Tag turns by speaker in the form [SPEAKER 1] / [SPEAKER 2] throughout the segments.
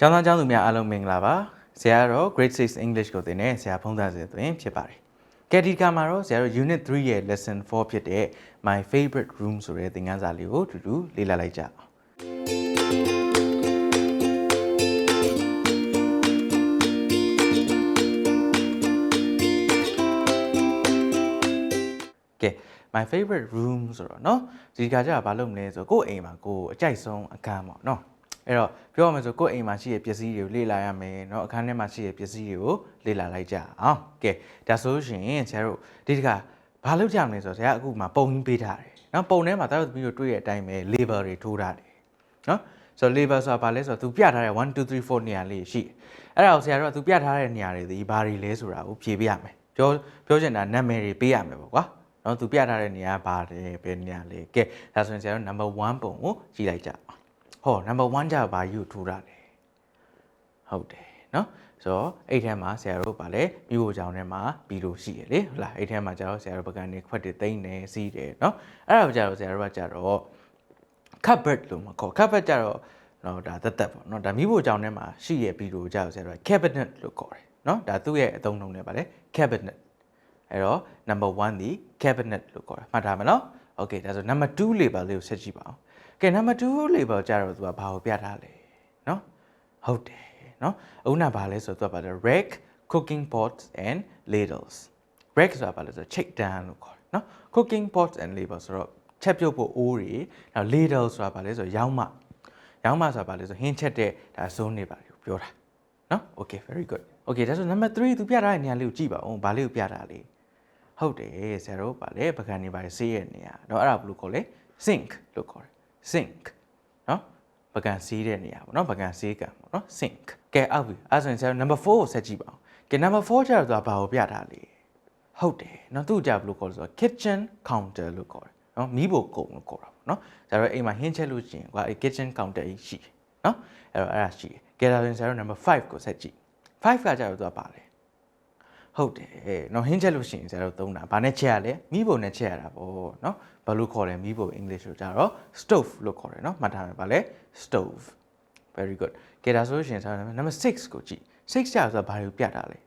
[SPEAKER 1] ကျောင်းသားကျောင်းသူများအားလုံးမင်္ဂလာပါဆရာကတော့ grade 6 English ကိုသင်တဲ့ဆရာဖုံးသားစေသွင်ဖြစ်ပါတယ်ကက်ဒီကာမှာတော့ဆရာတို့ unit 3ရဲ့ lesson 4ဖြစ်တဲ့ my favorite room ဆိုတဲ့သင်ခန်းစာလေးကိုအတူတူလေ့လာလိုက်ကြအောင်ကဲ my favorite room ဆိုတော့เนาะဒီကကြတာဘာလုပ်မလဲဆိုတော့ကိုယ့်အိမ်မှာကိုယ်အကြိုက်ဆုံးအခန်းပေါ့เนาะ အဲ့တော့ပြောရမယ်ဆိုကိုယ့်အိမ်မှာရှိတဲ့ပစ္စည်းတွေကိုလေ့လာရမယ်เนาะအခန်းထဲမှာရှိတဲ့ပစ္စည်းတွေကိုလေ့လာလိုက်ကြအောင်ကဲဒါဆိုရှင်ဆရာတို့ဒီတကဘာလုပ်ကြမလဲဆိုတော့ဆရာအခုမှပုံရင်းပေးထားတယ်เนาะပုံထဲမှာတားတို့သမီးတို့တွေ့တဲ့အတိုင်းပဲ label တွေထိုးထားတယ်เนาะဆိုတော့ label ဆိုတာဘာလဲဆိုတော့သူပြထားတဲ့1 2 3 4နေရာလေးရှိတယ်အဲ့ဒါကိုဆရာတို့ကသူပြထားတဲ့နေရာတွေဒီဘာတွေလဲဆိုတာကိုဖြေပေးရမယ်ပြောပြောချင်တာနာမည်တွေပေးရမယ်ပေါ့ကွာ နော်သူပြထားတဲ့နေရာပါတယ်ဘယ်နေရာလဲကဲဒါဆိုရင်ဆရာတို့ number 1ပုံကိုကြည့်လိုက်ကြအောင် ် ဟော number 1ကြဘာယူထိုးတာလဲဟုတ်တယ်နော်ဆိုတော့အဲ့ထဲမှာဆရာတို့ဗာလဲမြို့ကိုကြောင်ထဲမှာဘီလိုရှိရလေဟုတ်လားအဲ့ထဲမှာကျတော့ဆရာတို့ပကံနေခွက်တွေတိမ့်နေစီးတယ်နော်အဲ့ဒါကိုကျတော့ဆရာတို့ကကျတော့ cupboard လို့မခေါ် cupboard ကျတော့နော်ဒါသက်သက်ပေါ့နော်ဒါမိဖို့ကြောင်ထဲမှာရှိရဘီလိုကျတော့ဆရာတို့က cabinet လို့ခေါ်တယ်နော်ဒါသူ့ရဲ့အသုံးနှုန်းနဲ့ဗာလဲ cabinet အဲ့တော့ number 1ဒီ cabinet လို့ခေါ်တာမှတ်ထားမယ်နော် okay ဒါဆို number 2 label လေးကိုဆက်ကြည့်ပါအောင် ကဲ number 2 label ကြတော့သူကဘာကိုပြထားလဲနော်ဟုတ်တယ်နော်အခုနဘာလဲဆိုတော့သူကပါတယ် rack cooking pots and ladles rack ဆိုတာဘာလဲဆိုတော့ check down လို့ခေါ်တယ်နော် cooking pots and ladles ဆိုတော့ချက်ပြုတ်ဖို့အိုးတွေနောက် ladle ဆိုတာဘာလဲဆိုတော့ရောင်းမရောင်းမဆိုတာဘာလဲဆိုဟင်းချက်တဲ့ဒါဇုံးနေပါလို့ပြောတာနော် okay very good okay ဒါဆို number 3သူပြထားတဲ့နေရာလေးကိုကြည့်ပါဦးဘာလေးကိုပြထားလဲ ဟုတ်တယ်ဆရာတို့ဗာလေပကံနေပါဆေးရဲ့နေရာเนาะအဲ့ဒါဘယ်လိုခေါ်လဲ sink လို့ခေါ်တယ် zinc နော်ပကံစီးတဲ့နေရာပေါ့နော်ပကံစီးကံပေါ့နော် zinc ကဲအောက်ပြီအဲ့ဆိုရင်ဆရာ number 4ကိုဆက်ကြည့်ပါဦးကဲ number 4ကျတော့သူကဘာကိုပြထားလဲဟုတ်တယ်နော်သူ့ကြဘလို့ခေါ်လဲဆိုတော့ kitchen counter လို့ခေါ်တယ်နော်မီးဖို့ကုံလို့ခေါ်တာပေါ့နော်ဒါတော့အိမ်မှာဟင်းချက်လို့ရှိရင်ကွာ kitchen counter ကြီးရှိတယ်နော်အဲ့တော့အဲ့ဒါရှိတယ်ကဲဒါဆိုရင်ဆရာတို့ number 5ကိုဆက်ကြည့်5ကကျတော့သူကပါလဲ ဟုတ်တယ်เนาะဟင်းချက်လို့ရှိရင်ဆရာတို့သုံးတာဘာနဲ့ချက်ရလဲမီးပုံနဲ့ချက်ရတာပေါ့เนาะဘာလို့ခေါ်လဲမီးပုံ English လို့ကြတော့ stove လို့ခေါ်တယ်เนาะမှတ်ထားမယ်ဗာလဲ stove very good ကဲဒါဆိုလို့ရှိရင်ဆရာတို့ number 6ကိုကြည့်6ကျဆိုတာဘာကိုပြတာလဲ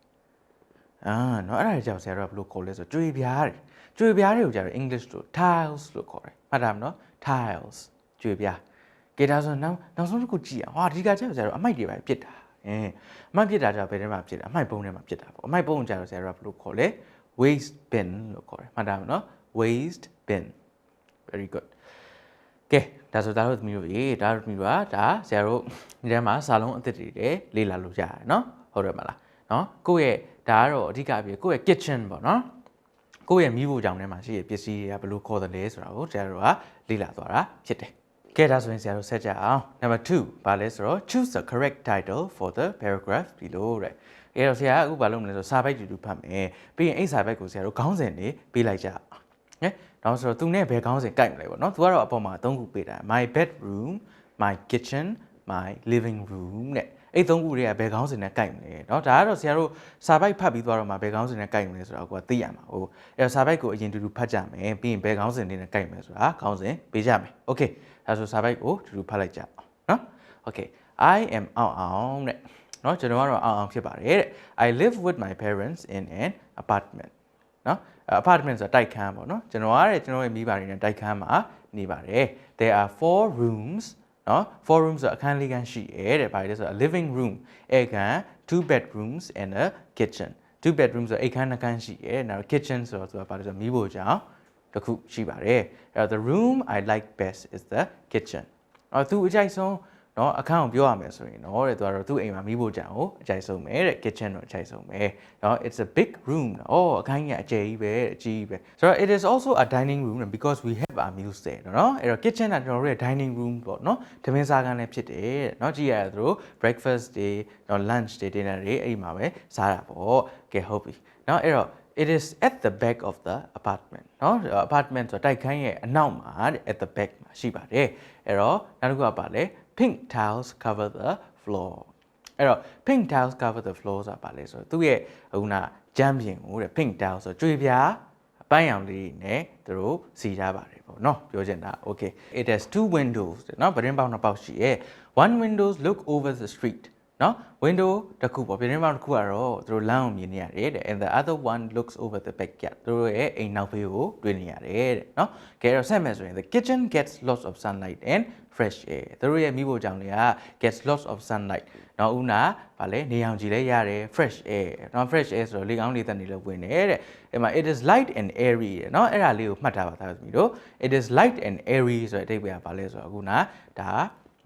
[SPEAKER 1] အာเนาะအဲ့ဒါကြောင့်ဆရာတို့ကဘယ်လိုခေါ်လဲဆိုကြွေပြားတယ်ကြွေပြားတွေကိုကြတော့ English လို့ tiles လို့ခေါ်တယ်မှတ်ထားမယ်เนาะ tiles ကြွေပြားကဲဒါဆိုနောက်နောက်ဆုံးတစ်ခုကြည့်အောင်ဟာဒီကကျတော့ဆရာတို့အမိုက်တွေပဲပြစ်တာ အင်းအမိုက်ပြစ်တာကြတော့ဘယ်ထဲမှာပြစ်တာအမိုက်ပုံးထဲမှာပြစ်တာပေါ့အမိုက်ပုံးကြတော့ဆရာတို့ကဘယ်လိုခေါ်လဲ waste bin လို့ခေါ်တယ်မှတ်ထားမယ်နော် waste bin very good ကဲဒါဆိုဒါတို့သမီးတို့ရေဒါတို့သမီးတို့ကဒါဆရာတို့ဒီထဲမှာစာလုံးအသစ်တွေလည်းလေ့လာလို့ရတယ်နော်ဟုတ်တယ်မလားနော်ကိုယ့်ရဲ့ဒါကတော့အဓိကအဖြစ်ကိုယ့်ရဲ့ kitchen ပေါ့နော်ကိုယ့်ရဲ့မိဖို့ကြောင့်ထဲမှာရှိတဲ့ပစ္စည်းတွေကဘယ်လိုခေါ်တယ်လဲဆိုတာကိုဆရာတို့ကလေ့လာသွားတာဖြစ်တယ် ကဲဒါဆိုရင်ဆရာတို့ဆက်ကြအောင် number 2ဘာလဲဆိုတော့ choose the correct title for the paragraph below တဲ့အဲတော့ဆရာကအခုဘာလုပ်မလဲဆိုစာပိုက်တူတူဖတ်မယ်ပြီးရင်အဲ့စာပိုက်ကိုဆရာတို့ခေါင်းစဉ်နေပေးလိုက်ကြအောင်ဟဲ့တော့ဆိုတော့သူနဲ့ဘယ်ခေါင်းစဉ်ကိုက်မလဲပေါ့နော်သူကတော့အပေါ်မှာသုံးခုပေးတာ my bedroom my kitchen my living room တဲ့ အဲ့သုံးခုတွေကဘယ်ခေါင်းစဉ်နဲ့ကိုက်မလဲเนาะဒါကတော့ဆရာတို့စာပိုက်ဖတ်ပြီးသွားတော့မှဘယ်ခေါင်းစဉ်နဲ့ကိုက်မလဲဆိုတာကိုကသိရမှာဟုတ်အဲ့တော့စာပိုက်ကိုအရင်တူတူဖတ်ကြမယ်ပြီးရင်ဘယ်ခေါင်းစဉ်လေးနဲ့ကိုက်မလဲဆိုတာခေါင်းစဉ်ပေးကြမယ် okay ဒါဆိုစာပိုက်ကိုတူတူဖတ်လိုက်ကြအောင်เนาะ okay i am အောင်အောင်တဲ့เนาะကျွန်တော်ကတော့အောင်အောင်ဖြစ်ပါတယ်တဲ့ i live with my parents in an apartment เนาะ apartment ဆိုတာတိုက်ခန်းပေါ့เนาะကျွန်တော်ကတဲ့ကျွန်တော်ရဲ့မိဘတွေနဲ့တိုက်ခန်းမှာနေပါတယ် there are four rooms နော် four rooms ဆိုအခန်းလေးခန်းရှိရဲတဲ့ဘာလဲဆိုတော့ living room အိမ်ခန်း two bedrooms and a kitchen two bedrooms ဆိုအိမ်ခန်းနှစ်ခန်းရှိရဲနောက် kitchen ဆိုတော့ဆိုတာဘာလဲဆိုတော့မိဖို့ကြောင့်တစ်ခုရှိပါတယ်အဲ့တော့ the room i like best is the kitchen အော်သူအကြိုက်ဆုံး เนาะအခန်းကိုပြောရမယ်ဆိုရင်เนาะတဲ့သူကတော့သူ့အိမ်မှာမိဖို့ကြောင့်ကိုအကြိုက်ဆုံးပဲတဲ့ kitchen တော့အကြိုက်ဆုံးပဲเนาะ it's a big room အော်အခန်းကြီးကအကျယ်ကြီးပဲအကြီးကြီးပဲဆိုတော့ it is also a dining room because we have our meals there เนาะအဲ့တော့ kitchen ကကျွန်တော်တို့ရဲ့ dining room ပေါ့เนาะတမင်စားခန်းလည်းဖြစ်တယ်တဲ့เนาะကြည့်ရသူတို့ breakfast တွေเนาะ lunch တွေ dinner တွေအဲ့ဒီမှာပဲစားတာပေါ့ကဲဟုတ်ပြီเนาะအဲ့တော့ it is at the back of the apartment เนาะ apartment ဆိုတိုက်ခန်းရဲ့အနောက်မှာတဲ့ at the back မှာရှိပါတယ်အဲ့တော့နောက်တစ်ခုကပါလဲ pink tiles cover the floor အဲ့တော့ pink tiles cover the floor ဆိုတာပါလဲဆိုတော့သူ့ရဲ့ဟိုနာဂျမ်းပြင်ကိုတဲ့ pink tiles ဆိုကြွေပြားအပန်းရောင်လေးနဲ့သူတို့စီထားပါတယ်ပေါ့เนาะပြောချင်တာ okay it has two windows တဲ့เนาะဗရင်ပေါက်နှစ်ပေါက်ရှိရဲ့ one windows look over the street နော် window တစ်ခုပေါ့ပြတင်းပေါက်တစ်ခုကတော့သူတို့လမ်းကိုမြင်နေရတယ်တဲ့ and the other one looks over the backyard သူတို့ရဲ့အိမ်နောက်ဖေးကိုတွေ့နေရတယ်တဲ့နော်ကဲတော့ဆက်မယ်ဆိုရင် the kitchen gets lots of sunlight and fresh air သူတို့ရဲ့မိဖို့ကြောင့်တွေက gets lots of sunlight နော်ဦးနာဗာလဲနေအောင်ကြည့်လဲရတယ် fresh air နော် fresh air ဆိုတော့လေကောင်းလေသက်နေလို့ဝင်တယ်တဲ့အဲ့မှာ it is light and airy တဲ့နော်အဲ့ဒါလေးကိုမှတ်ထားပါသားသမီးတို့ it is light and airy ဆိုတဲ့အဓိပ္ပာယ်ကဗာလဲဆိုတော့အခုနာဒါ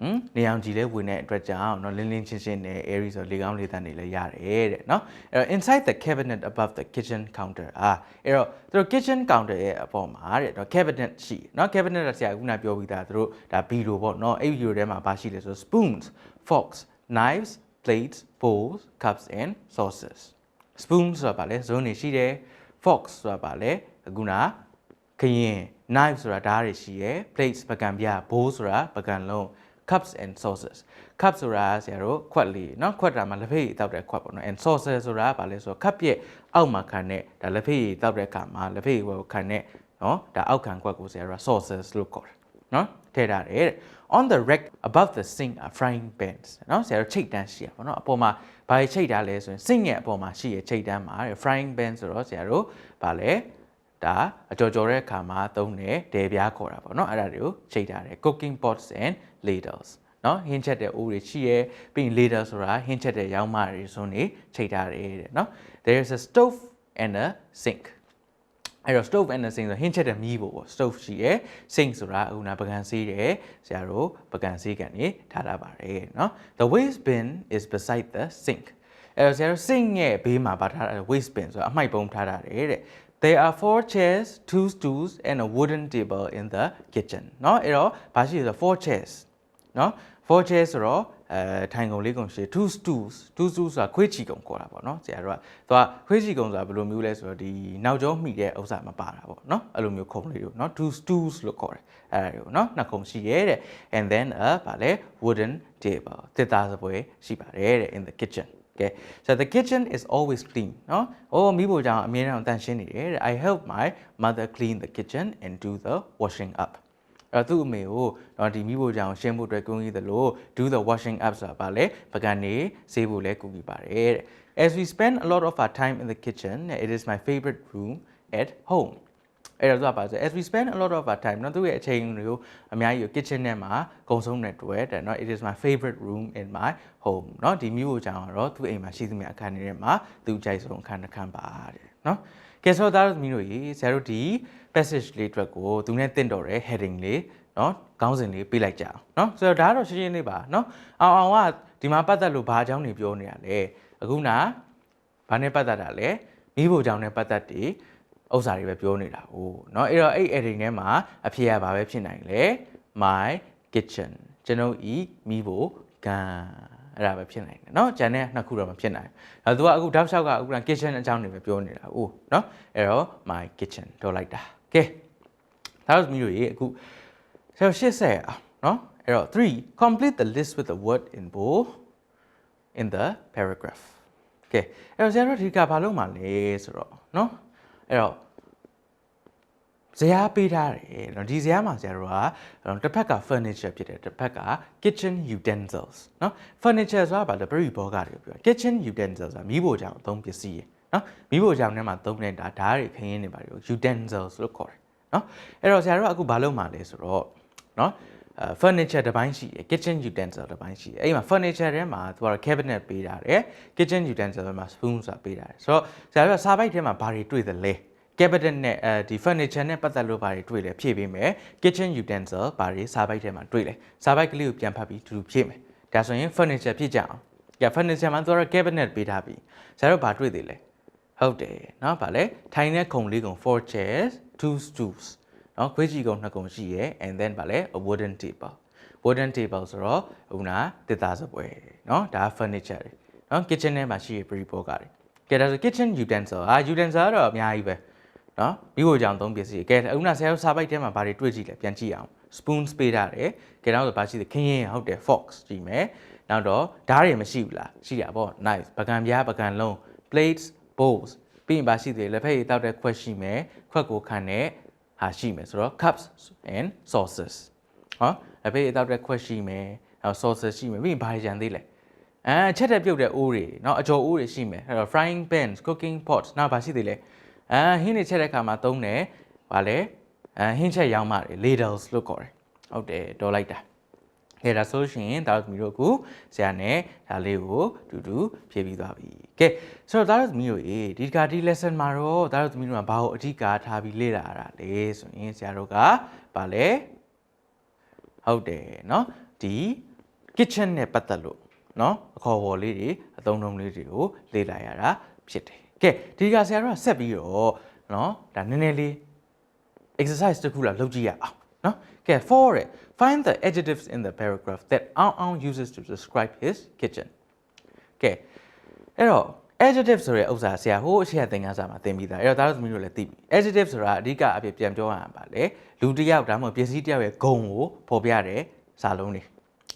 [SPEAKER 1] ဟမ်နေအောင်ကြည့်လဲဝင်တဲ့အတွက်ကြောင့်เนาะလင်းလင်းချင်းချင်းနဲ့ airy ဆိုလေကောင်းလေသက်နေလဲရတယ်တဲ့เนาะအဲ့တော့ inside the cabinet above the kitchen counter อ่ะအဲ့တော့သူတို့ kitchen counter ရဲ့အပေါ်မှာတဲ့เนาะ cabinet ရှိเนาะ cabinet ကဆရာကခုနပြောပြီးသားသူတို့ဒါဘီလိုပေါ့เนาะအဲ့ဘီလိုထဲမှာဘာရှိလဲဆို spoons forks knives plates bowls cups and saucers spoon ဆိုတာဗာလဲဇုံးနေရှိတယ် forks ဆိုတာဗာလဲအခုနခရင် knife ဆိုတာဓာတ်တွေရှိရယ် plates ပကံပြ bowl ဆိုတာပကံလုံး cups and saucers cup ဆိုတာဆရာတို့ခွက်လေးเนาะခွက်တာမှာလက်ဖက်ရည်တောက်တဲ့ခွက်ပေါ့နော် and saucer ဆိုတာဗာလဲဆိုတော့ cup ရဲ့အောက်မှာခံတဲ့ဒါလက်ဖက်ရည်တောက်တဲ့အခါမှာလက်ဖက်ရည်ဝယ်ကိုခံတဲ့เนาะဒါအောက်ခံခွက်ကိုဆရာတို့က saucers လို့ခေါ်တယ်เนาะထည့်ထားတယ်တဲ့ on the rack above the sink are frying pans เนาะဆရာတို့ချိတ်တန်းရှိရပါเนาะအပေါ်မှာဘာတွေချိတ်ထားလဲဆိုရင် sink ရဲ့အပေါ်မှာရှိရချိတ်တန်းမှာတဲ့ frying pan ဆိုတော့ဆရာတို့ဗာလဲ ဒါအကြော်ကြော်တဲ့အခါမှာသုံးတဲ့ဒေပြားခေါ်တာပေါ့နော်အဲ့ဒါတွေကိုချိန်ထားတယ် cooking pots and ladles နော်ဟင်းချက်တဲ့အိုးတွေရှိရဲပြီးရင် ladle ဆိုတာဟင်းချက်တဲ့ရောင်းမတွေဆိုနေချိန်ထားတယ်တဲ့နော် there is a stove and a sink အဲ့တော့ stove and a sink ဆိုဟင်းချက်တဲ့မီးပေါ့ပေါ့ stove ရှိရဲ sink ဆိုတာအခုနပကံစေးတယ်ဆရာတို့ပကံစေးကန်နေထားတာပါတယ်နော် the waste bin is beside the sink အဲ့တော့ဆရာတို့ sink ရဲ့ဘေးမှာပါထားတာ waste bin ဆိုတာအမှိုက်ပုံးထားတာတဲ့ There are four chairs, two stools and a wooden table in the kitchen เนาะအဲ့တော့ဘာရှိလဲဆိုတော့ four chairs เนาะ four chairs ဆိုတော့အဲထိုင်ကုန်လေးကုန်ရှိ two stools two stools ဆိုတာခွေးချီကုန်ခေါ်တာပေါ့เนาะဆရာတို့ကသူကခွေးချီကုန်ဆိုတာဘယ်လိုမျိုးလဲဆိုတော့ဒီနောက်ကျောမှီတဲ့ဥစ္စာမပါတာပေါ့เนาะအဲ့လိုမျိုးခုံလေးတို့เนาะ two stools လို့ခေါ်တယ်အဲ့ဒါတွေကိုเนาะနှစ်ခုံရှိရဲတဲ့ and then a ဗာလဲ wooden table တစ်သားစပွဲရှိပါတယ်တဲ့ in the kitchen okay? So the kitchen is always clean နော်အိုးမိဖို့ကြောင့်အမြဲတမ်းတန်ရှင်းနေတယ် oh, I help my mother clean the kitchen and do the washing up. Uh, အဲ့သူ့အမေကိုတော့ဒီမိဖို့ကြောင့်ရှင်းဖို့အတွက်ကူညီသလို oh, do the washing up ဆိုတာပါလေပကံနေဆေးဖို့လဲကူညီပါတယ်တဲ့ As we spend a lot of our time in the kitchen it is my favorite room at home. အဲ့ဒါဆိုတာပါဆို as we spend a lot of our time နော်သူ့ရဲ့အချိန်တွေကိုအများကြီး kitchen ထဲမှာဂုံဆုံးနဲ့တွေ့တယ်နော် it is my favorite room in my home နော်ဒီမြို့ကိုကြောင်တော့သူ့အိမ်မှာရှိသမျှအခန်းတွေထဲမှာသူ့ကြိုက်ဆုံးအခန်းတစ်ခန်းပါတယ်နော်ကဲဆိုတော့ဒါတို့သမီးတို့ရေဆရာတို့ဒီ passage လေးအတွက်ကိုသူနဲ့တင့်တော်တဲ့ heading လေးနော်ခေါင်းစဉ်လေးပေးလိုက်ကြအောင်နော်ဆိုတော့ဒါကတော့ရှင်းရှင်းလေးပါနော်အောင်အောင်ကဒီမှာပတ်သက်လို့ဘာအကြောင်းတွေပြောနေရလဲအခုနာဘာနဲ့ပတ်သက်တာလဲမိဖို့အကြောင်းနဲ့ပတ်သက်တယ် ဥစ္စာတွေပဲပြောနေတာဟိုเนาะအဲ့တော့အဲ့ editing ထဲမှာအဖြစ်ရပါပဲဖြစ်နိုင်လဲ my kitchen ကျွန်ုပ်ဤမိဖို့ကန်အဲ့ဒါပဲဖြစ်နိုင်တယ်เนาะဂျန်နဲ့နှစ်ခုတော့မဖြစ်နိုင်ဘူးအဲသူကအခုတောက်လျှောက်ကအခုက kitchen အကြောင်းတွေပဲပြောနေတာဟိုเนาะအဲ့တော့ my kitchen တော့လိုက်တာကဲဒါတော့မိတို့ရေအခုဆရာ80အောင်เนาะအဲ့တော့3 complete the list with the word in bold in the paragraph ကဲအဲ့တော့ဆရာတို့ဒီကဘာလုပ်မှာလဲဆိုတော့เนาะ အဲ့တော့ဇရာပေးထားတယ်နော်ဒီဇရာမှာဇရာတို့ကတစ်ဖက်က furniture ဖြစ်တယ်တစ်ဖက်က kitchen utensils နော် furniture ဆိုတာဗာလဲပရိဘောဂတွေပြော kitchen utensils ဆိုတာမီးဖိုချောင်အသုံးပစ္စည်းရယ်နော်မီးဖိုချောင်ထဲမှာသုံးတဲ့ဒါဓာတ်တွေခင်းရင်းတွေဗာတွေ utensils လို့ခေါ်တယ်နော်အဲ့တော့ဇရာတို့ကအခုဘာလုပ်မှာလဲဆိုတော့နော် furniture တစ်ပိုင်းရှိတယ် kitchen utensil တစ်ပိုင်းရှိတယ်အဲ့ဒီမှာ furniture ထဲမှာသူက cabinet ပေးထားတယ် kitchen utensil ထဲမှာ spoon ဆိုတာပေးထားတယ်ဆိုတော့ဆရာတို့ကစာပိုက်ထဲမှာဘာတွေတွေ့သလဲ cabinet နဲ့အဲဒီ furniture နဲ့ပတ်သက်လို့ဘာတွေတွေ့လဲဖြည့်ပေးမယ် kitchen utensil ဘာတွေစာပိုက်ထဲမှာတွေ့လဲစာပိုက်ကလေးကိုပြန်ဖတ်ပြီးတူတူဖြည့်မယ်ဒါဆိုရင် furniture ဖြည့်ကြအောင်ကဲ furniture မှာသူက cabinet ပေးထားပြီဆရာတို့ဘာတွေ့သေးလဲဟုတ်တယ်เนาะဗာလဲထိုင်တဲ့ခုံလေးကုံ4 chairs 2 stools နော်ခွေးကြီးကုံနှစ်ကုံရှိရယ် and then ဗာလဲ a wooden table wooden table ဆိုတော့ဟိုနာတစ်သားစပွဲနော်ဒါ furniture တွေနော် kitchen ထဲမှာရှိရယ် pre bowl ကတွေကဲဒါဆို kitchen utensil အာ utensil ကတော့အများကြီးပဲနော်မိဖို့ကြောင့်သုံးပစ္စည်းကဲအခုနဆရာတို့စာပိုက်ထဲမှာဘာတွေတွေ့ကြည့်လဲပြန်ကြည့်အောင် spoon ပေးထားတယ်ကဲနောက်ဆိုဘာရှိလဲခင်းရင်ဟုတ်တယ် fox ကြည့်မယ်နောက်တော့ဓာတ်တွေမရှိဘူးလားရှိတာပေါ့ knife ပကံပြားပကံလုံး plates bowls ပြီးရင်ဘာရှိသေးလဲလက်ဖက်ရည်တောက်တဲ့ခွက်ရှိမယ်ခွက်ကိုခံတဲ့ ဟာရှိမယ်ဆိုတော့ cups and saucers ဟောလက်ဖက်ရည်တောက်တဲ့ခွက်ရှိမယ်နောက် saucers ရှိမယ်ပြီးရင်ဘာတွေကြံသေးလဲ အဲချက်တဲ့ပြုတ်တဲ့အိုးတွေเนาะအကျော်အိုးတွေရှိမယ်အဲ့တော့ frying pans cooking pots နောက်ပါရှိသေးလဲအဲဟင်းတွေချက်တဲ့အခါမှာသုံးတယ်ဗာလဲအဲဟင်းချက်ရောင်းမှတွေ ladles လို့ခေါ်တယ်ဟုတ်တယ်တော်လိုက်တာ ကဲဒါဆိုရှင်ဒါတို့သမီးတို့အခုဆရာနဲ့ဒါလေးကိုတူတူဖြည့်ပြီးသွားပြီကဲဆိုတော့ဒါတို့သမီးတို့ရေဒီကဒီ lesson မှာတော့ဒါတို့သမီးတို့ကဘာကိုအဓိကထားပြီးလေ့လာရတာလဲဆိုရင်ဆရာတို့ကဗာလဲဟုတ်တယ်เนาะဒီ kitchen နဲ့ပတ်သက်လို့เนาะအခေါ်အဝေါ်လေးတွေအသုံးအနှုန်းလေးတွေကိုလေ့လာရတာဖြစ်တယ်ကဲဒီကဆရာတို့ကဆက်ပြီးတော့เนาะဒါနည်းနည်းလေး exercise တစ်ခုလာလုပ်ကြည့်ရအောင် နော်ကဲ four ရ find the adjectives in the paragraph that Aung Aung uses to describe his kitchen ကဲအဲ့တော့ adjective ဆိုတဲ့ဥစ္စာဆရာဟိုးအရှိတ်သင်ခန်းစာမှာသင်ပြီးသားအဲ့တော့ဒါတို့သမီးတို့လည်းသိပြီ adjective ဆိုတာအဓိကအဖြစ်ပြန်ပြောရမှာပါလေလူတစ်ယောက်ဒါမှမဟုတ်ပစ္စည်းတစ်ယောက်ရဲ့ဂုဏ်ကိုဖော်ပြတဲ့စာလုံးတွေ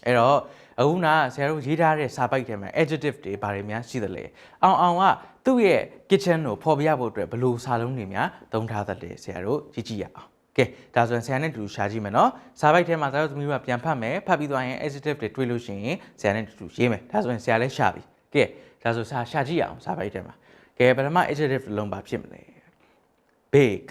[SPEAKER 1] အဲ့တော့အခုနဆရာတို့ရေးထားတဲ့စာပိုက်ထဲမှာ adjective တွေဘာတွေများရှိသလဲအောင်အောင်ကသူ့ရဲ့ kitchen ကိုဖော်ပြဖို့အတွက်ဘယ်လိုစာလုံးတွေများသုံးထားသလဲဆရာတို့ကြည့်ကြည့်ရအောင် ကဲဒါဆိုရင်ဆရာနဲ့တူတူရှာကြည့်မယ်နော်စာပိုက်ထဲမှာဆရာတို့သမီးတို့ကပြန်ဖတ်မယ်ဖတ်ပြီးသွားရင် adjective တွေတွေ့လို့ရှိရင်ဆရာနဲ့တူတူရေးမယ်ဒါဆိုရင်ဆရာလည်းရှာပြီကဲဒါဆိုစာရှာကြည့်ရအောင်စာပိုက်ထဲမှာကဲပထမ adjective လုံးပါဖြစ်မလဲ big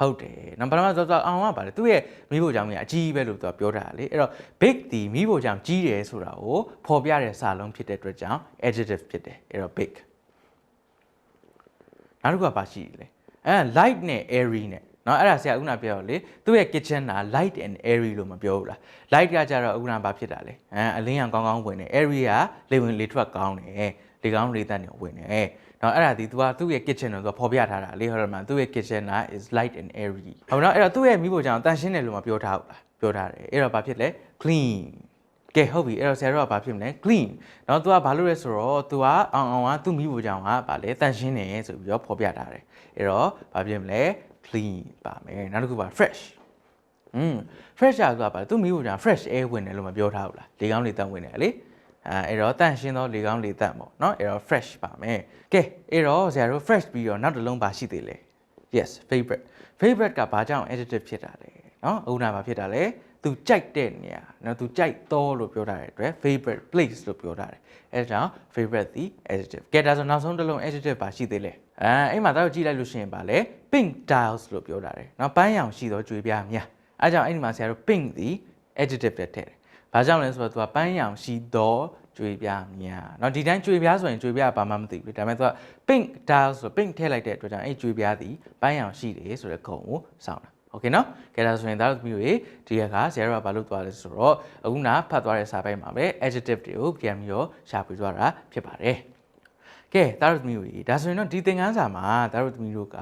[SPEAKER 1] ဟုတ်တယ်။နောက်ပထမဆိုတော့အောင်ကပါတယ်သူ့ရဲ့မိဖို့ကြောင့်ကြီးအကြီးပဲလို့သူကပြောတာလေ။အဲ့တော့ big ဒီမိဖို့ကြောင့်ကြီးတယ်ဆိုတာကိုဖော်ပြတဲ့စာလုံးဖြစ်တဲ့အတွက်ကြောင့် adjective ဖြစ်တယ်။အဲ့တော့ big နောက်တစ်ခုကပါရှိတယ်လေ။အဲ light နဲ့ airy နဲ့ နော်အဲ့ဒါဆရာဦးနာပြောတော့လေသူ့ရဲ့ kitchen က light and airy လို့မပြောဘူးလား light ကကြတော့ဦးနာဘာဖြစ်တာလဲအဲအလင်းရောင်ကောင်းကောင်းဝင်တယ် airy ကလေဝင်လေထွက်ကောင်းတယ်လေကောင်းလေသက်နေဝင်တယ်နော်အဲ့ဒါဒီ तू ကသူ့ရဲ့ kitchen ကို तू ဖော်ပြထားတာလေဟောရမှာသူ့ရဲ့ kitchen က is light and airy ဟုတ်နော်အဲ့တော့သူ့ရဲ့မိဖို့ကြောင့်တန်ရှင်းတယ်လို့မပြောထားဘူးလားပြောထားတယ်အဲ့တော့ဘာဖြစ်လဲ clean ကဲဟုတ်ပြီအဲ့တော့ဆရာတို့ကဘာဖြစ်မလဲ clean เนาะ तू ကဘာလို့လဲဆိုတော့ तू ကအောင်အောင်ကသူ့မိဖို့ကြောင့်ကဘာလဲတန်ရှင်းတယ်ဆိုပြီးတော့ဖော်ပြထားတယ်အဲ့တော့ဘာဖြစ်မလဲ clean ပါမယ်နောက်တစ်ခုပါ fresh อืม fresh ဆိုတာပါသူမိဖို့ကြာ fresh air ဝင်တယ်လို့မပြောထားဘူးလားလေကောင်းလေတန့်ဝင်တယ်လေအဲအဲ့တော့တန့်ရှင်းသောလေကောင်းလေတန့်ပေါ့နော်အဲ့တော့ fresh ပါမယ်ကဲအဲ့တော့ဆရာတို့ fresh ပြီးတော့နောက်တစ်လုံးပါရှိသေးလေ yes favorite favorite ကဘာကြောင့် adjective ဖြစ်တာလဲနော်အုံနာဘာဖြစ်တာလဲသူကြိုက်တဲ့နေရာနော်သူကြိုက်တော့လို့ပြောထားတဲ့အတွက် favorite place လို့ပြောထားတယ်အဲဒါကြောင့် favorite သည် adjective ကဲဒါဆိုနောက်ဆုံးတစ်လုံး adjective ပါရှိသေးလေ အဲအဲ့မှာတော့ကြည့်လိုက်လို့ရှိရင်ပါလေ pink tiles လို့ပြောထားတယ်เนาะပန်းရောင်ရှိသောကြွေပြားများအဲကြောင့်အဲ့ဒီမှာဆရာတို့ pink ဒီ adjective တက်ထည့်တယ်ဘာကြောင့်လဲဆိုတော့သူကပန်းရောင်ရှိသောကြွေပြားများเนาะဒီတိုင်းကြွေပြားဆိုရင်ကြွေပြားဘာမှမသိဘူးလေဒါပေမဲ့သူက pink tiles ဆို pink ထည့်လိုက်တဲ့အတွက်ကြောင့်အဲ့ကြွေပြားဒီပန်းရောင်ရှိတယ်ဆိုတဲ့ခုံကိုစောင့်တာโอเคเนาะကဲဒါဆိုရင်ဒါတို့သမီးတို့ဒီရက်ကဆရာတို့ကဘာလုပ်သွားလဲဆိုတော့အခုနဖတ်သွားတဲ့စာပိုက်မှာပဲ adjective တွေကိုပြန်ပြီးတော့ရှာဖွေသွားတာဖြစ်ပါတယ် ကဲဒါတို့သမီးတို့ဒါဆိုရင်တော့ဒီသင်ခန်းစာမှာဒါတို့သမီးတို့က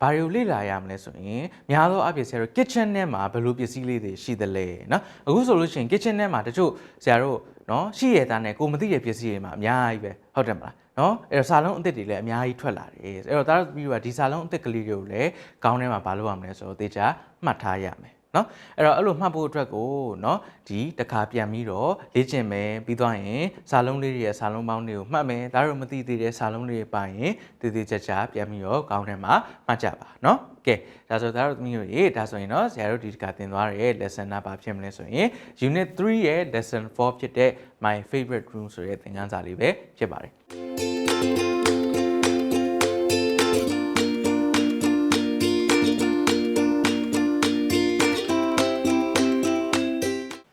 [SPEAKER 1] ဘာတွေကိုလေ့လာရမလဲဆိုရင်များသောအားဖြင့်ဆရာတို့ kitchen ထဲမှာဘယ်လိုပစ္စည်းလေးတွေရှိသလဲเนาะအခုဆိုလို့ရှိရင် kitchen ထဲမှာတချို့ဆရာတို့เนาะရှိရတဲ့နဲ့ကိုမသိတဲ့ပစ္စည်းတွေမှာအများကြီးပဲဟုတ်တယ်မလားနော်အဲ့တော့စာလုံးအသစ်တွေလည်းအများကြီးထွက်လာတယ်အဲ့တော့ဒါတို့ပြီးတော့ဒီစာလုံးအသစ်ကလေးတွေကိုလည်းကောင်းထဲမှာမလုပ်ရမလဲဆိုတော့သေချာမှတ်ထားရမယ် နော်အဲ့တော့အဲ့လိုမှတ်ဖို့အတွက်ကိုနော်ဒီတစ်ခါပြန်ပြီးတော့လေ့ကျင့်မယ်ပြီးသွားရင်စာလုံးလေးတွေရဲ့စာလုံးပေါင်းတွေကိုမှတ်မယ်ဒါတို့မသိသေးတဲ့စာလုံးလေးတွေပါရင်တည်တည်ကြကြပြန်ပြီးတော့ကောင်းထဲမှာမှတ်ကြပါနော်ကဲဒါဆိုဒါတို့သမီးတို့ရေဒါဆိုရင်တော့ဆရာတို့ဒီတစ်ခါသင်သွားတဲ့ lesson နာဘာဖြစ်မလဲဆိုရင် unit 3ရဲ့ lesson 4ဖြစ်တဲ့ my favorite room ဆိုတဲ့သင်ခန်းစာလေးပဲဖြစ်ပါတယ်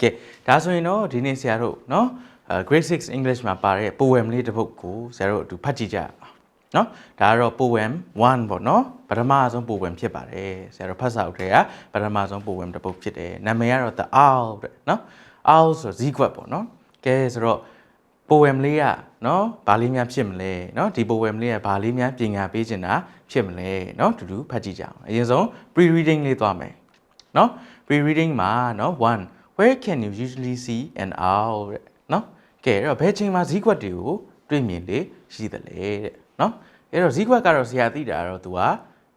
[SPEAKER 1] ကဲဒါဆိုရင်တော့ဒီနေ့ဆရာတို့เนาะအဲ grade 6 English မှာပါတဲ့ poem လေးတစ်ပုဒ်ကိုဆရာတို့အတူဖတ်ကြည့်ကြရအောင်เนาะဒါကတော့ poem 1ပေါ့เนาะပထမဆုံး poem ဖြစ်ပါတယ်ဆရာတို့ဖတ်စာအုပ်ထဲကပထမဆုံး poem တစ်ပုဒ်ဖြစ်တယ်နာမည်ကတော့ the owl တဲ့เนาะ owl ဆိုဇီးကွက်ပေါ့เนาะကဲဆိုတော့ poem လေးကเนาะဘာလေးများဖြစ်မလဲเนาะဒီ poem လေးကဘာလေးများပြင်ညာပေးချင်တာဖြစ်မလဲเนาะတူတူဖတ်ကြည့်ကြအောင်အရင်ဆုံး pre reading လေးသွားမယ်เนาะ pre reading မှာเนาะ1 where can you usually see an owl တဲ့နော်ကဲအဲ့တော့ဘယ်ချိန်မှာဈေးကွက်တွေကိုတွေ့မြင်လေရှိသလဲတဲ့နော်အဲ့တော့ဈေးကွက်ကတော့ဆရာသိတာတော့ तू က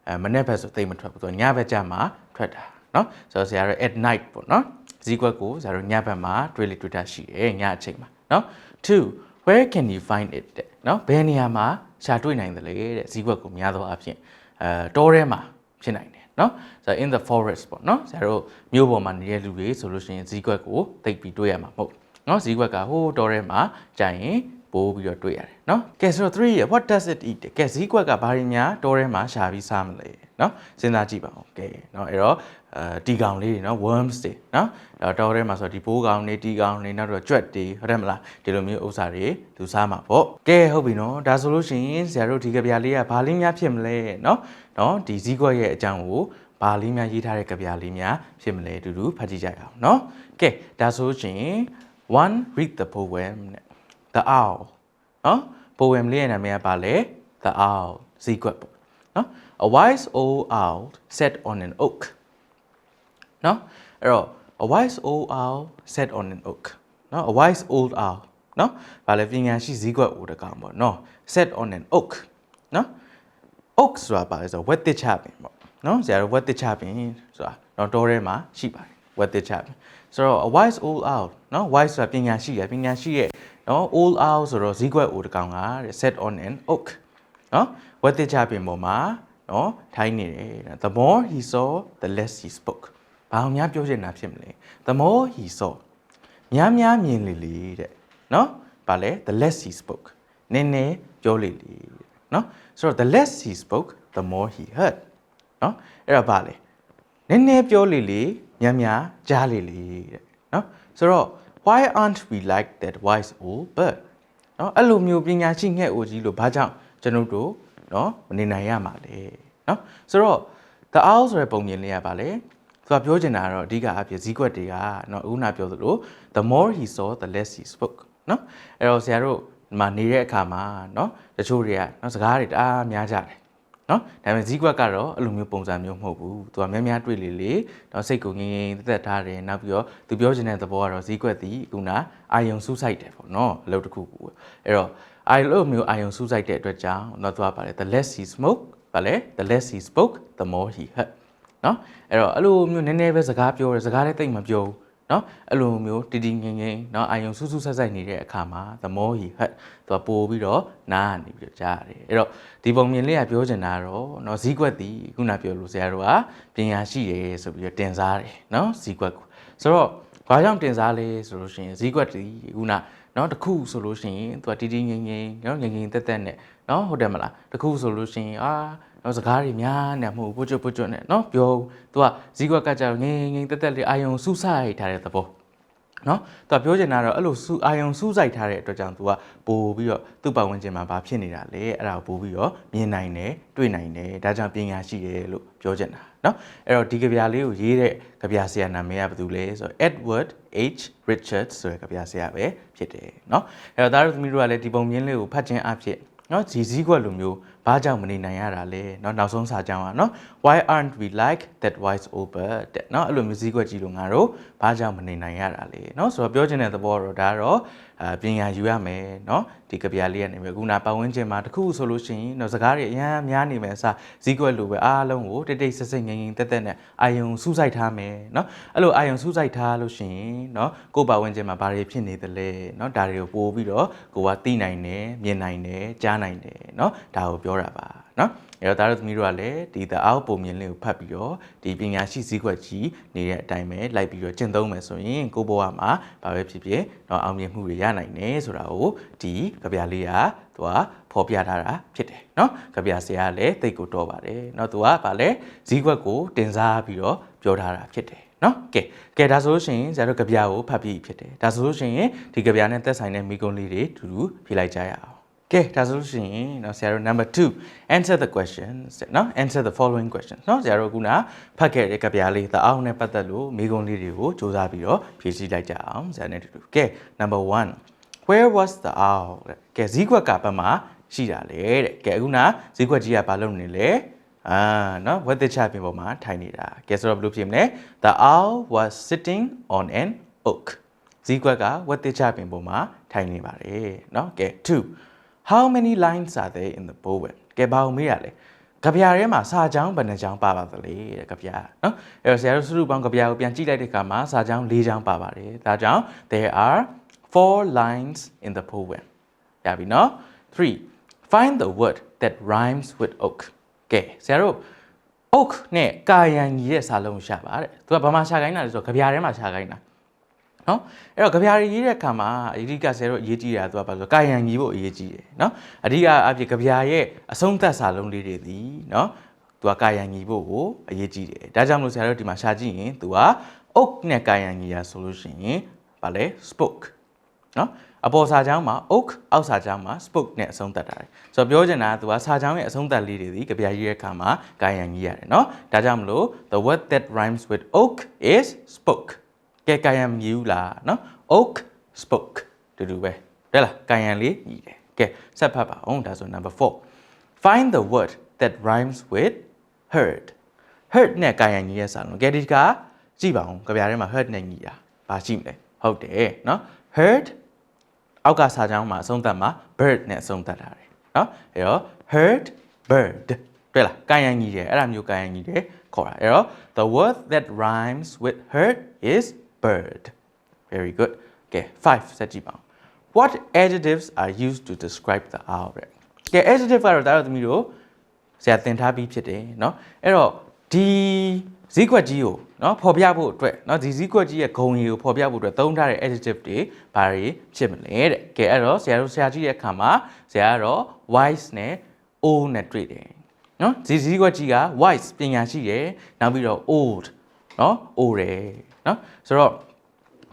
[SPEAKER 1] အဲမနေ့ဘက်ဆိုသိမထွက်ဘူး तू ညဘက်ကျမှထွက်တာနော်ဆိုတော့ဆရာတော့ at night ပေါ့နော်ဈေးကွက်ကိုဆရာတို့ညဘက်မှာတွေ့လေတွေ့တာရှိတယ်ညအချိန်မှာနော် two where can you find it တဲ့နော်ဘယ်နေရာမှာရှာတွေ့နိုင်သလဲတဲ့ဈေးကွက်ကိုများသောအားဖြင့်အဲတောထဲမှာဖြစ်နိုင်တယ် နော်ဆိုတော့ in the forest ပေါ့နော်ဆရာတို့မြို့ပေါ်မှာနေတဲ့လူတွေဆိုလို့ရှိရင်ဈေးကွက်ကိုတိတ်ပြီးတွေ့ရမှာမဟုတ်နော်ဈေးကွက်ကဟိုးတော်ထဲမှာကြာရင်ပိုးပြီးတော့တွေ့ရတယ်နော်ကဲဆိုတော့3 year what does it eat ကဲဈေးကွက်ကဘာတွေများတော်ထဲမှာရှာပြီးစားမလဲနော်စဉ်းစားကြည့်ပါဦးကဲနော်အဲ့တော့အာဒီကောင်လေးတွေနော် worms တွေနော်အဲ့တော့တော်ထဲမှာဆိုတော့ဒီပိုးကောင်တွေဒီကောင်တွေနောက်တော့ကြွက်တွေဟုတ်တယ်မလားဒီလိုမျိုးဥစ္စာတွေသူစားမှာပေါ့ကဲဟုတ်ပြီနော်ဒါဆိုလို့ရှိရင်ဆရာတို့ဒီကဗျာလေးကဘာလေးများဖြစ်မလဲနော် นาะเนาะဒီဈေးကွက်ရဲ့အကြောင်းကိုဘာလေးများရေးထားတဲ့ကဗျာလေးများဖြစ်မလဲအတူတူဖတ်ကြည့်ကြရအောင်เนาะကဲဒါဆိုလို့ရှိရင် one read the poem နဲ့ the owl နော် poem လေးရဲ့နာမည်ကပါလေ the owl ဈေးကွက်ပေါ့နော် a wise old owl sat on an oak နော်အဲ့တော့ a wise old owl sat on an oak နော် a wise old owl နော်ဗာလေပညာရှိဈေးကွက်ဦးတကောင်ပေါ့နော် sat on an oak နော် oak ဆိုတာပါလဲဆိုတော့ဝက်တစ်ချပင်ပေါ့နော်ဆရာတို့ဝက်တစ်ချပင်ဆိုတာတော့တောထဲမှာရှိပါတယ်ဝက်တစ်ချပင်ဆိုတော့ a wise old owl နော် wise ဆိုတာပညာရှိရပညာရှိရဲ့နော် old owl ဆိုတော့ဈေးကွက်ဦးတကောင်ကတဲ့ set on an oak နော်ဝက်တစ်ချပင်ပေါ်မှာနော်ထိုင်းနေတယ် the more he saw the less he spoke ဘာအောင်များပြောချင်တာဖြစ်မလဲ the more he saw များများမြင်လေလေတဲ့နော်ဗာလဲ the less he spoke နည်းနည်းပြောလေလေတဲ့ နော်ဆိုတော့ the less he spoke the more he heard နော်အဲ့ဒါဗာလဲနည်းနည်းပြောလေလေများများကြားလေလေတဲ့နော်ဆိုတော့ why aren't we like that wise old bird နော်အဲ့လိုမျိုးပညာရှိငှက်အိုကြီးလို့ဘာကြောင့်ကျွန်ုပ်တို့နော်မနေနိုင်ရမှာလဲနော်ဆိုတော့ the owl ဆိုတဲ့ပုံမြင်လေးရပါလေသူကပြောချင်တာကတော့အဓိကအဖြစ်ဈေးကွက်တွေကနော်အခုနပြောသလို the more he saw the less he spoke နော်အဲ့တော့ဆရာတို့ဒီ မှာနေတဲ့အခါမှာနော်တချို့တွေကနော်စကားတွေတအားများကြတယ်နော်ဒါပေမဲ့ဈေးကွက်ကတော့အဲ့လိုမျိုးပုံစံမျိုးမဟုတ်ဘူးသူကများများတွေ့လေလေနော်စိတ်ကိုငြိမ်ငြိမ်သက်သက်ထားတယ်နောက်ပြီးတော့သူပြောချင်တဲ့သဘောကတော့ဈေးကွက်သည်ခုနအာယုံစူးစိုက်တယ်ပေါ့နော်အလုပ်တစ်ခုကိုအဲ့တော့အာယုံလိုမျိုးအာယုံစူးစိုက်တဲ့အတွက်ကြောင့်တော့သူကပါလေ the less he smoke ပါလေ the less he spoke the more he heard နော်အဲ့တော့အဲ့လိုမျိုးနည်းနည်းပဲစကားပြောတယ်စကားလည်းတိတ်မပြောဘူး နော်အဲ့လိုမျိုးတည်တည်ငြိမ်ငြိမ်နော်အာယုံစူးစူးဆက်ဆက်နေတဲ့အခါမှာ the more he heard သူကပို့ပြီးတော့နားနေပြီးတော့ကြားရတယ်အဲ့တော့ဒီပုံမြင်လေးကပြောချင်တာတော့နော်ဈေးကွက်တီခုနပြောလို့ဆရာတို့ကပညာရှိတယ်ဆိုပြီးတော့တင်စားတယ်နော်ဈေးကွက်ကိုဆိုတော့ဘာကြောင့်တင်စားလဲဆိုလို့ရှိရင်ဈေးကွက်တီခုန နော်တခုဆိုလို့ရှိရင်သူကတည်တည်ငြိမ်ငြိမ်နော်ငြိမ်ငြိမ်သက်သက်နဲ့နော်ဟုတ်တယ်မလားတခုဆိုလို့ရှိရင်အာနော်စကားတွေများနေမှုပုတ်ကျွတ်ပုတ်ကျွတ်နဲ့နော်ပြောသူကဈေးကွက်ကကြတော့ငိမ့်ငိမ့်တက်တက်လေးအာယုံစူးစိုက်ထားတဲ့သဘော နော်သူကပြောချင်တာတော့အဲ့လိုစူအာယုံစူးစိုက်ထားတဲ့အတွက်ကြောင့်သူကပို့ပြီးတော့သူ့ပတ်ဝန်းကျင်မှာဘာဖြစ်နေတာလဲအဲ့ဒါကိုပို့ပြီးတော့မြင်နိုင်တယ်တွေ့နိုင်တယ်ဒါကြောင့်ပညာရှိတယ်လို့ပြောချင်တာနော်အဲ့တော့ဒီကြပြလေးကိုရေးတဲ့ကြပြဆရာနာမည်ကဘာတူလဲဆိုတော့ Edward H Richards ဆိုတဲ့ကြပြဆရာပဲဖြစ်တယ်နော်အဲ့တော့ဒါတို့သမီးတို့ကလည်းဒီပုံမြင်လေးကိုဖတ်ခြင်းအဖြစ်နော်ဂျီစည်းကွက်လိုမျိုးဘာကြောင့်မနေနိုင်ရတာလဲเนาะနောက်ဆုံးစာကြောင်းอ่ะเนาะ why aren't we like that wise over တဲ့เนาะအဲ့လိုမျိုးစည်းကွက်ကြီးလို့ငါတို့ဘာကြောင့်မနေနိုင်ရတာလဲเนาะဆိုတော့ပြောချင်တဲ့သဘောတော့ဒါတော့အပညာယူရမယ်เนาะဒီကဗျာလေးကနေပြီးခုနပတ်ဝန်းကျင်မှာတခုဆိုလို့ရှိရင်เนาะစကားတွေအများများနေမယ်အစားစည်းကွက်လိုပဲအားလုံးကိုတိတ်တိတ်ဆိတ်ဆိတ်ငြိမ်ငြိမ်တက်တက်နဲ့အာယုံစူးစိုက်ထားမယ်เนาะအဲ့လိုအာယုံစူးစိုက်ထားလို့ရှိရင်เนาะကိုယ်ပတ်ဝန်းကျင်မှာဘာတွေဖြစ်နေသလဲเนาะဒါတွေကိုပို့ပြီးတော့ကိုကသိနိုင်တယ်မြင်နိုင်တယ်ကြားနိုင်တယ်เนาะဒါကို ပြောတာပါเนาะအဲ့တော့ဒါတို့သမီးတို့ကလည်းဒီတအောက်ပုံမြင်လေးကိုဖတ်ပြီးတော့ဒီပညာရှိစည်းကွက်ကြီးနေတဲ့အတိုင်းပဲလိုက်ပြီးတော့ကျင့်သုံးမယ်ဆိုရင်ကိုဘဝမှာဘာပဲဖြစ်ဖြစ်တော့အောင်မြင်မှုတွေရနိုင်တယ်ဆိုတာကိုဒီကြပြလေးကသူကဖော်ပြထားတာဖြစ်တယ်เนาะကြပြဆရာကလည်းတိတ်ကိုတော်ပါတယ်เนาะသူကဗာလဲစည်းကွက်ကိုတင်စားပြီးတော့ပြောထားတာဖြစ်တယ်နော်ကဲကဲဒါဆိုလို့ရှိရင်ဇာတို့ကြပြကိုဖတ်ပြီးဖြစ်တယ်ဒါဆိုလို့ရှိရင်ဒီကြပြနဲ့သက်ဆိုင်တဲ့မိကုံးလေးတွေတူတူဖြေလိုက်ကြရအောင် ကဲဒါဆိုလို့ရှိရင်เนาะဆရာတို့ number 2 answer the questions เนาะ answer the following questions เนาะဆရာတို့ခုနဖတ်ခဲ့တဲ့ကြပြလေးတအောင်နဲ့ပတ်သက်လို့မိကုံးလေးတွေကိုစူးစမ်းပြီးတော့ဖြေကြည့်လိုက်ကြအောင်ဆရာနဲ့တူတူကဲ number 1 where was the owl တဲ့ကဲဈေးကွက်ကဘက်မှာရှိတာလေတဲ့ကဲအခုနဈေးကွက်ကြီးကဘာလုပ်နေလဲအာနော်ဝက်တစ်ချပင်ပေါ်မှာထိုင်နေတာကဲဆိုတော့ဘယ်လိုဖြစ်မလဲ the owl was sitting on an oak ဈေးကွက်ကဝက်တစ်ချပင်ပေါ်မှာထိုင်နေပါတယ်နော်ကဲ2 how many lines are there in the poem ကဲဘာလို့မေးရလဲကြပြာထဲမှာစာကြောင်းဘယ်နှကြောင်းပါပါသလဲတဲ့ကြပြာနော်အဲ့တော့ဆရာတို့စုစုပေါင်းကြပြာကိုပြန်ကြည့်လိုက်တဲ့အခါမှာစာကြောင်း၄ကြောင်းပါပါတယ်ဒါကြောင့် there are four lines in the poem ရပြီနော်3 find the word that rhymes with oak ကဲဆရာတို့ oak နဲ့ကာယံကြီးရဲ့စာလုံးကိုရှာပါတဲ့သူကဘာမှရှာခိုင်းတာလဲဆိုတော့ကြပြာထဲမှာရှာခိုင်းတာ နော်အဲ့တော့ကြပြားရေးတဲ့အခါမှာအဓိကဆယ်တော့အရေးကြီးတာသူကဘာလို့ကာယံကြီးဖို့အရေးကြီးတယ်နော်အဓိကအဖြစ်ကြပြားရဲ့အဆုံးသက်စာလုံးလေးတွေသည်နော်သူကကာယံကြီးဖို့ကိုအရေးကြီးတယ်ဒါကြောင့်မလို့ဆရာတို့ဒီမှာရှာကြည့်ရင်သူကအုတ်နဲ့ကာယံကြီးရဆိုလို့ရှိရင်ဗာလဲ spoke နော်အပေါ်စာချောင်းမှာ oak အောက်စာချောင်းမှာ spoke နဲ့အဆုံးသတ်တာတယ်ဆိုတော့ပြောချင်တာကသူကစာချောင်းရဲ့အဆုံးသတ်လေးတွေဒီကြပြားရေးတဲ့အခါမှာကာယံကြီးရတယ်နော်ဒါကြောင့်မလို့ the word that rhymes with oak is spoke ကဲကာယံမြည်ဘူးလားနော် oak spoke တူတူပဲတဲ့လားကာယံလေးညီတယ်ကဲဆက်ဖတ်ပါအောင်ဒါဆို number 4 find the word that rhymes with heard heard နဲ့ကာယံညီရဲ့စာလုံးကဲဒီကကြည့်ပါအောင်ကြပြားထဲမှာ heard နဲ့ညီတာဘာရှိမလဲဟုတ်တယ်နော် heard အောက်ကစာကြောင်းမှာအဆုံးသတ်မှာ bird နဲ့အဆုံးသတ်တာတယ်နော်အဲ့တော့ heard bird တွေ့လားကာယံညီတယ်အဲ့ဒါမျိုးကာယံညီတယ်ခေါ်တာအဲ့တော့ the word that rhymes with heard is bird very good okay 5ဆက်ကြည့်ပါဦး what adjectives are used to describe the owl တဲ့ကဲ adjective ကတော့ဒါတော့သမီးတို့ဆရာသင်ထားပြီးဖြစ်တယ်เนาะအဲ့တော့ဒီဈေးကွက်ကြီးကိုเนาะဖော်ပြဖို့အတွက်เนาะဒီဈေးကွက်ကြီးရဲ့ဂုဏ်ကြီးကိုဖော်ပြဖို့အတွက်သုံးထားတဲ့ adjective တွေဘာတွေဖြစ်မလဲတဲ့ကဲအဲ့တော့ဆရာတို့ဆရာကြည့်တဲ့အခါမှာဆရာကတော့ wise နဲ့ old နဲ့တွေ့တယ်เนาะဒီဈေးကွက်ကြီးက wise ပညာရှိတယ်နောက်ပြီးတော့ old เนาะ old တယ် နော်ဆိုတော့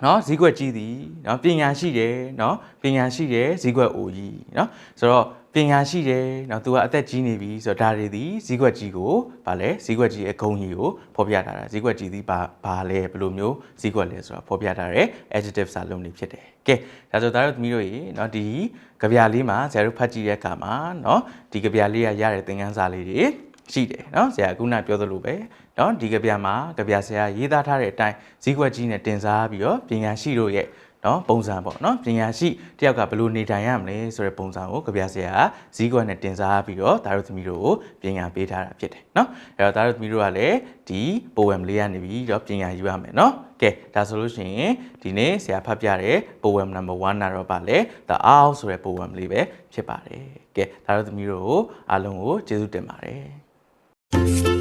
[SPEAKER 1] နော်ဈေးကွက်ကြီးသည်နော်ပညာရှိတယ်နော်ပညာရှိတယ်ဈေးကွက်အိုကြီးနော်ဆိုတော့ပညာရှိတယ်နော်သူကအသက်ကြီးနေပြီဆိုတော့ဒါတွေသည်ဈေးကွက်ကြီးကိုဗာလဲဈေးကွက်ကြီးရဲ့ဂုဏ်ကြီးကိုဖော်ပြထားတာဈေးကွက်ကြီးသည်ဗာဗာလဲဘယ်လိုမျိုးဈေးကွက်လဲဆိုတော့ဖော်ပြထားတဲ့ adjective စာလုံးတွေဖြစ်တယ်ကဲဒါဆိုဒါတို့သမီးတို့ရေနော်ဒီကြပြလေးမှာဇာတ်ရုပ်ဖတ်ကြည့်တဲ့အခါမှာနော်ဒီကြပြလေးကရတဲ့သင်ခန်းစာလေးတွေ ရှိတယ်နော်ဆရာကခုနပြောသလိုပဲနော်ဒီကြပြမှာကြပြဆရာရေးသားထားတဲ့အတိုင်းဈေးကွက်ကြီးနဲ့တင်စားပြီးတော့ပညာရှိတို့ရဲ့နော်ပုံစံပေါ့နော်ပညာရှိတယောက်ကဘယ်လိုနေထိုင်ရမလဲဆိုတဲ့ပုံစံကိုကြပြဆရာကဈေးကွက်နဲ့တင်စားပြီးတော့ဒါတို့သမီးတို့ကိုပညာပေးထားတာဖြစ်တယ်နော်အဲ့တော့ဒါတို့သမီးတို့ကလည်းဒီ poem လေးကနေပြီးတော့ပညာယူရမယ်နော်ကဲဒါဆိုလို့ရှိရင်ဒီနေ့ဆရာဖတ်ပြတဲ့ poem number 1ကတော့ပါလေ the owl ဆိုတဲ့ poem လေးပဲဖြစ်ပါတယ်ကဲဒါတို့သမီးတို့အားလုံးကိုကျေးဇူးတင်ပါတယ် Thank you.